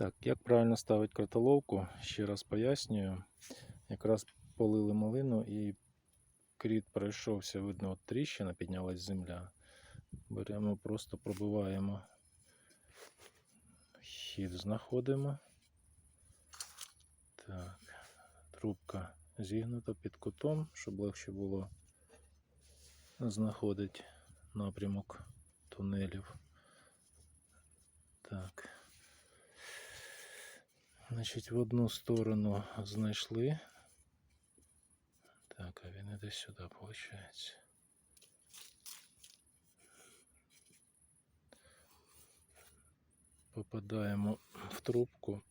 Так, як правильно ставити кротоловку, ще раз пояснюю. Якраз полили малину і кріт пройшовся, видно, от тріщина, піднялась земля. Беремо, просто пробиваємо хід, знаходимо. Так, трубка зігнута під кутом, щоб легше було знаходити напрямок тунелів. Так. Значить, в одну сторону знайшли. Так, а він іде сюди, виходить. Попадаємо в трубку.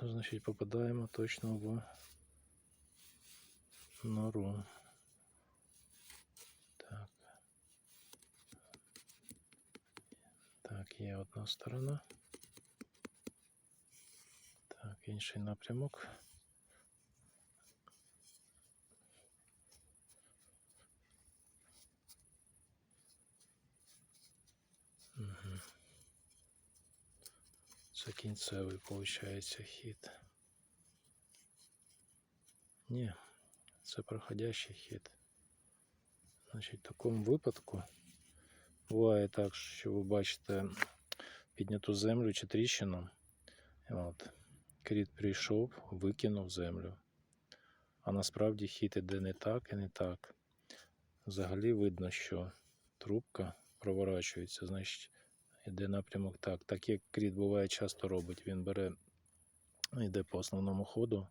Значить, попадаємо точно в нору. Так. Так, є одна сторона. Інший напрямок. Це кінцевий, виходить, хід. Ні, це проходящий хід. Значить, в такому випадку буває так, що ви бачите підняту землю чи тріщину. От. Кріт прийшов, викинув землю. А насправді хід іде не так і не так. Взагалі видно, що трубка проворачується, значить, іде напрямок так. Так як кріт буває часто робить. Він бере, йде по основному ходу,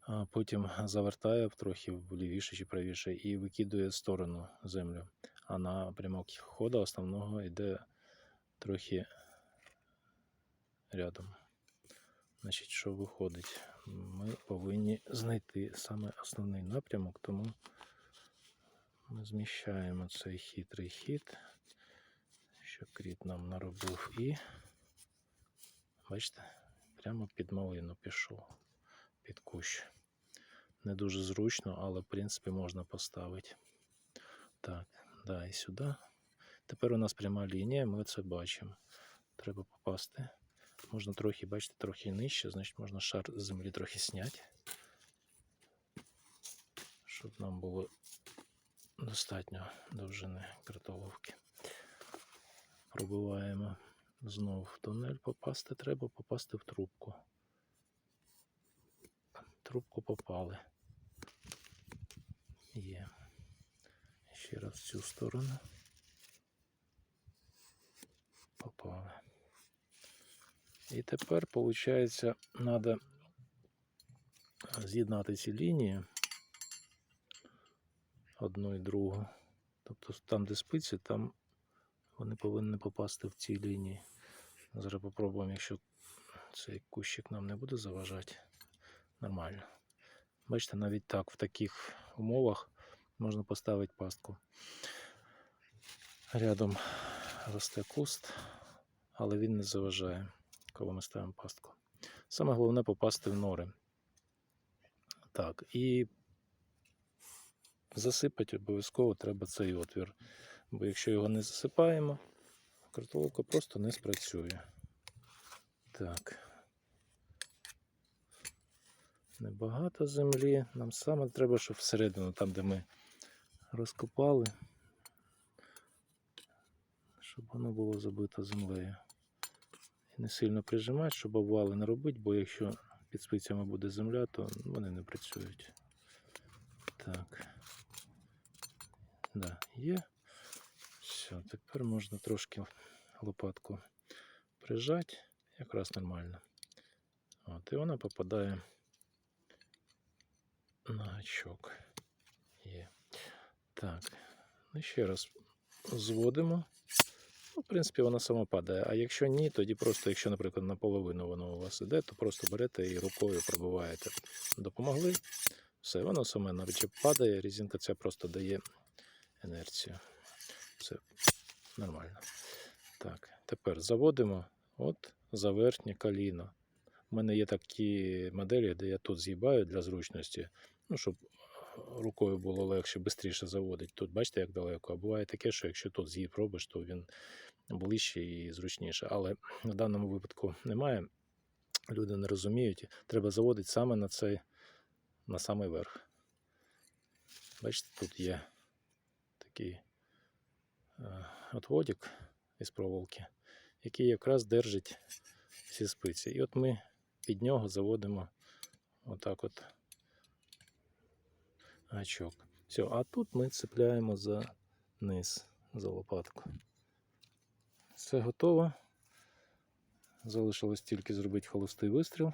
а потім завертає трохи влівіше чи правіше і викидує в сторону землю. А напрямок ходу основного йде трохи рядом. Значить, що виходить? Ми повинні знайти саме основний напрямок, тому ми зміщаємо цей хитрий хід, що кріт нам наробив, і бачите, прямо під малину пішов, під кущ. Не дуже зручно, але в принципі можна поставити. Так, да, і сюди. Тепер у нас пряма лінія, ми це бачимо. Треба попасти. Можна трохи, бачите, трохи нижче, значить можна шар з землі трохи зняти. Щоб нам було достатньо довжини кротоловки. Пробиваємо знову в тунель попасти. Треба попасти в трубку. Трубку попали. Є. Ще раз в цю сторону. Попали. І тепер, виходить, треба з'єднати ці лінії одну і другу. Тобто там, де спиці, там вони повинні попасти в ці лінії. Зараз попробуємо, якщо цей кущик нам не буде заважати. Нормально. Бачите, навіть так, в таких умовах можна поставити пастку. Рядом росте куст, але він не заважає коли ми ставимо пастку. Саме головне попасти в нори. Так, і засипати обов'язково треба цей отвір. Бо якщо його не засипаємо, картоловка просто не спрацює. Так. Небагато землі. Нам саме треба, щоб всередину, там, де ми розкопали, щоб воно було забито землею не сильно прижимати, щоб обвали не робити, бо якщо під спицями буде земля, то вони не працюють. Так. Да, є. Все, тепер можна трошки лопатку прижати, якраз нормально. От, і вона попадає на гачок. Є. Так, ну ще раз зводимо. В принципі, вона сама падає. А якщо ні, тоді просто, якщо, наприклад, наполовину воно у вас іде, то просто берете і рукою пробиваєте. Допомогли. Все, воно саме навіть падає, резинка ця просто дає інерцію. Все нормально. Так, тепер заводимо от за верхнє коліно. У мене є такі моделі, де я тут з'їбаю для зручності, ну, щоб рукою було легше, швидше заводити. Тут бачите, як далеко. А буває таке, що якщо тут з'їб робиш, то він ближче і зручніше. Але в даному випадку немає. Люди не розуміють. Треба заводити саме на цей, на самий верх. Бачите, тут є такий е, отводик із проволоки, який якраз держить всі спиці. І от ми під нього заводимо отак от гачок. Все, а тут ми цепляємо за низ, за лопатку. Все готово. Залишилось тільки зробити холостий вистріл.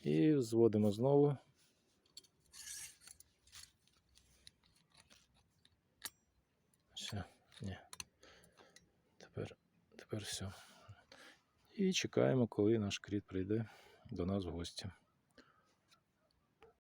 І зводимо знову. Все, ні. Тепер, тепер все. І чекаємо, коли наш кріт прийде до нас в гості.